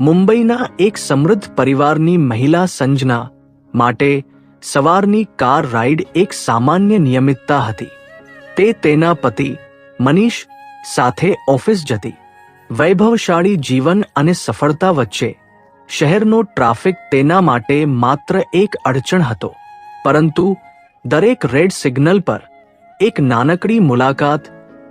મુંબઈના એક સમૃદ્ધ પરિવારની મહિલા સંજના માટે સવારની કાર રાઈડ એક સામાન્ય નિયમિતતા હતી. તે તેના પતિ મનીષ સાથે ઓફિસ જતી. વૈભવશાળી જીવન અને સફળતા વચ્ચે શહેરનો ટ્રાફિક તેના માટે માત્ર એક અડચણ હતો. પરંતુ દરેક રેડ સિગ્નલ પર એક નાનકડી મુલાકાત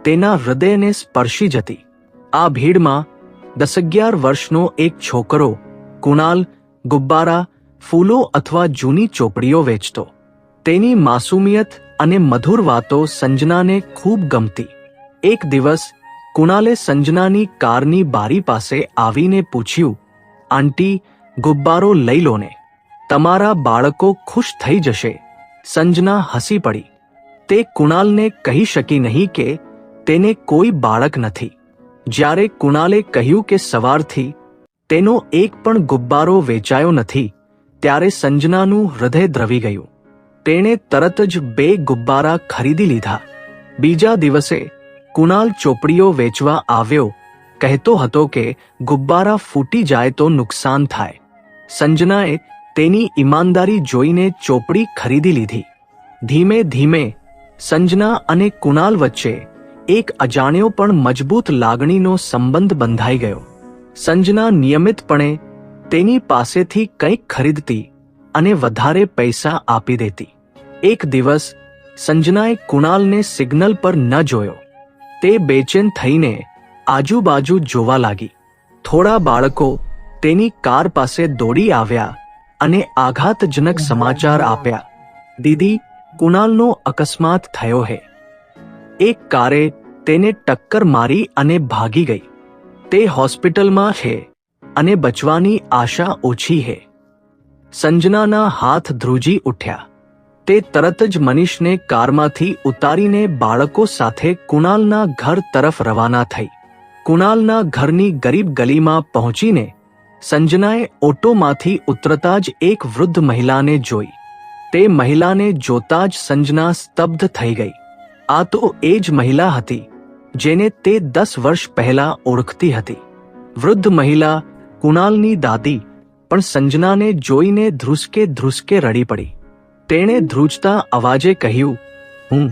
તેના હૃદયને સ્પર્શી જતી. આ ભીડમાં દસ અગિયાર વર્ષનો એક છોકરો કુણાલ ગુબ્બારા ફૂલો અથવા જૂની ચોપડીઓ વેચતો. તેની માસુમિયત અને મધુર વાતો સંજનાને ખૂબ ગમતી. એક દિવસ કુણાલે સંજનાની કારની બારી પાસે આવીને પૂછ્યું, આંટી, ગુબ્બારો લઈ લો ને. તમારા બાળકો ખુશ થઈ જશે. સંજના હસી પડી. તે કુણાલને કહી શકી નહીં કે તેને કોઈ બાળક નથી. જ્યારે કુણાલે કહ્યું કે સવારથી તેનો એક પણ ગુબ્બારો વેચાયો નથી, ત્યારે સંજનાનું હૃદય દ્રવી ગયું. તેણે તરત જ બે ગુબ્બારા ખરીદી લીધા. બીજા દિવસે કુણાલ ચોપડીઓ વેચવા આવ્યો, કહેતો હતો કે ગુબ્બારા ફૂટી જાય તો નુકસાન થાય. સંજનાએ તેની ઈમાનદારી જોઈને ચોપડી ખરીદી લીધી. ધીમે ધીમે સંજના અને કુણાલ વચ્ચે એક અજાણ્યો પણ મજબૂત લાગણીનો સંબંધ બંધાઈ ગયો. સંજના નિયમિતપણે તેની પાસેથી કંઈક ખરીદતી અને વધારે પૈસા આપી દેતી. એક દિવસ, સંજનાએ કુણાલને સિગ્નલ પર ન જોયો. તે બેચેન થઈને આજુબાજુ જોવા લાગી. થોડા બાળકો તેની કાર પાસે દોડી આવ્યા અને આઘાતજનક સમાચાર આપ્યા. દીદી, કુણાલનો અકસ્માત થયો હે. એક કારે તેને ટક્કર મારી અને ભાગી ગઈ. તે હોસ્પિટલમાં છે અને બચવાની આશા ઓછી છે. સંજનાના હાથ ધ્રુજી ઉઠ્યા. તે તરત જ મનીષને કારમાંથી ઉતારીને બાળકો સાથે કુણાલના ઘર તરફ રવાના થઈ. કુણાલના ઘરની ગરીબ ગલીમાં પહોંચીને સંજનાએ ઓટોમાંથી ઉતરતા જ એક વૃદ્ધ મહિલાને જોઈ. તે મહિલાને જોતા જ સંજના સ્તબ્ધ થઈ ગઈ. આ તો એ જ મહિલા હતી, જેને તે દસ વર્ષ પહેલા ઓળખતી હતી. વૃદ્ધ મહિલા કુણાલની દાદી પણ સંજનાને જોઈને ધ્રુસકે ધ્રુસકે રડી પડી. તેણે ધ્રુજતા અવાજે કહ્યું, હું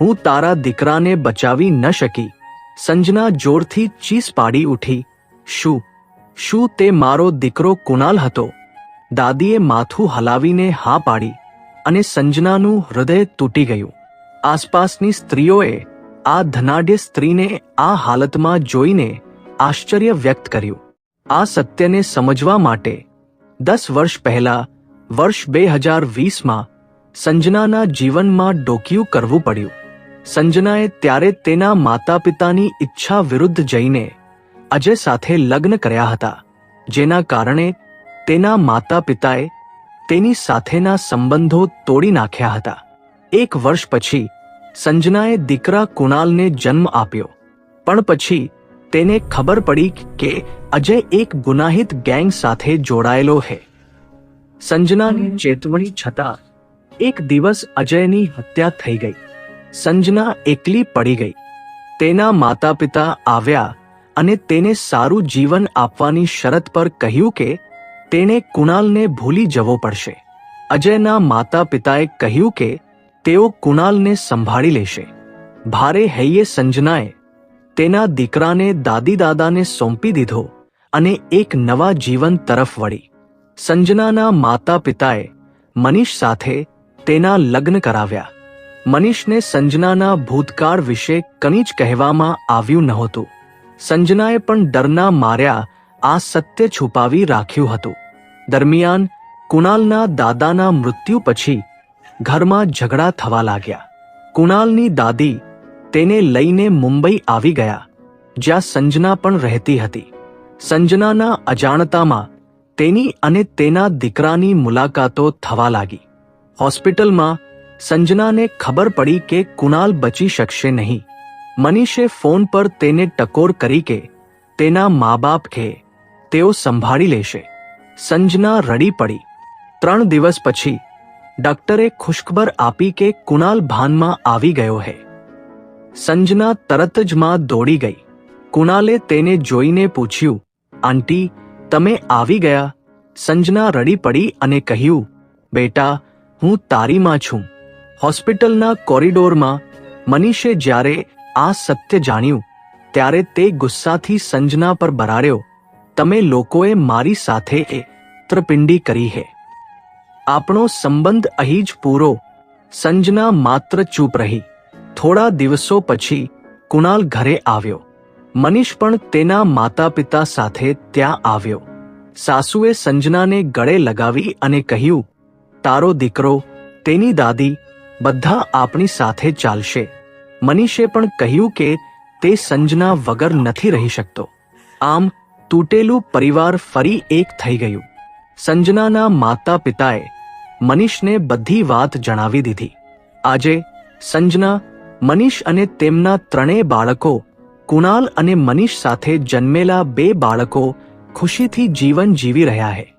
હું તારા દીકરાને બચાવી ન શકી. સંજના જોરથી ચીસ પાડી ઉઠી, શું શું તે મારો દીકરો કુણાલ હતો? દાદીએ માથું હલાવીને હા પાડી અને સંજનાનું હૃદય તૂટી ગયું. આસપાસની સ્ત્રીઓએ આ ધનાઢ્ય સ્ત્રીને આ હાલતમાં જોઈને આશ્ચર્ય વ્યક્ત કર્યું. આ સત્યને સમજવા માટે દસ વર્ષ પહેલા, વર્ષ બે હજાર વીસમાં, સંજનાના જીવનમાં ડોકિયું કરવું પડ્યું. સંજનાએ ત્યારે તેના માતા પિતાની ઈચ્છા વિરુદ્ધ જઈને અજય સાથે લગ્ન કર્યા હતા, જેના કારણે તેના માતા પિતાએ તેની સાથેના સંબંધો તોડી નાખ્યા હતા. એક વર્ષ પછી સંજનાએ દીકરા કુણાલને જન્મ આપ્યો. પણ પછી તેને ખબર પડી કે અજય એક ગુનાહિત ગેંગ સાથે જોડાયેલો છે સંજનાની ચેતવણી છતાં એક દિવસ અજયની હત્યા થઈ ગઈ. સંજના એકલી પડી ગઈ. તેના માતા પિતા આવ્યા અને તેને સારું જીવન આપવાની શરત પર કહ્યું કે તેણે કુણાલને ભૂલી જવો પડશે. અજયના માતા પિતાએ કહ્યું કે તેઓ કુણાલને સંભાળી લેશે. ભારે હૈયે સંજનાએ તેના દીકરાને દાદી દાદાને સોંપી દીધો અને એક નવા જીવન તરફ વળી. સંજનાના માતા પિતાએ મનીષ સાથે તેના લગ્ન કરાવ્યા. મનીષને સંજનાના ભૂતકાળ વિશે કંઈ જ કહેવામાં આવ્યું નહોતું. સંજનાએ પણ ડરના માર્યા આ સત્ય છુપાવી રાખ્યું હતું. દરમિયાન કુણાલના દાદાના મૃત્યુ પછી ઘરમાં ઝઘડા થવા લાગ્યા. કુણાલની દાદી તેને લઈને મુંબઈ આવી ગયા, જ્યાં સંજના પણ રહેતી હતી. સંજનાના અજાણતામાં તેની અને તેના દીકરાની મુલાકાતો થવા લાગી. હોસ્પિટલમાં સંજનાને ખબર પડી કે કુણાલ બચી શકશે નહીં. મનીષે ફોન પર તેને ટકોર કરી કે તેના મા બાપ કે તેઓ સંભાળી લેશે. સંજના રડી પડી. ત્રણ દિવસ પછી ડોક્ટરે ખુશખબર આપી કે કુણાલ ભાનમાં આવી ગયો હે. સંજના તરત જ માં દોડી ગઈ. કુણાલે તેને જોઈને પૂછ્યું, આંટી, તમે આવી ગયા? સંજના રડી પડી અને કહ્યું, બેટા, હું તારી માં છું. હોસ્પિટલના કોરિડોરમાં મનીષે જ્યારે આ સત્ય જાણ્યું, ત્યારે તે ગુસ્સાથી સંજના પર બરાર્યો તમે લોકોએ મારી સાથે ત્રપિંડી કરી હે. આપણો સંબંધ અહીં જ પૂરો. સંજના માત્ર ચૂપ રહી. થોડા દિવસો પછી કુણાલ ઘરે આવ્યો. મનીષ પણ તેના માતા પિતા સાથે ત્યાં આવ્યો. સાસુએ સંજનાને ગળે લગાવી અને કહ્યું, તારો દીકરો, તેની દાદી બધા આપણી સાથે ચાલશે. મનીષે પણ કહ્યું કે તે સંજના વગર નથી રહી શકતો. આમ તૂટેલું પરિવાર ફરી એક થઈ ગયું. સંજનાના માતા પિતાએ મનીષને બધી વાત જણાવી દીધી. આજે સંજના, મનીષ અને તેમના ત્રણેય બાળકો, કુણાલ અને મનીષ સાથે જન્મેલા બે બાળકો ખુશીથી જીવન જીવી રહ્યા છે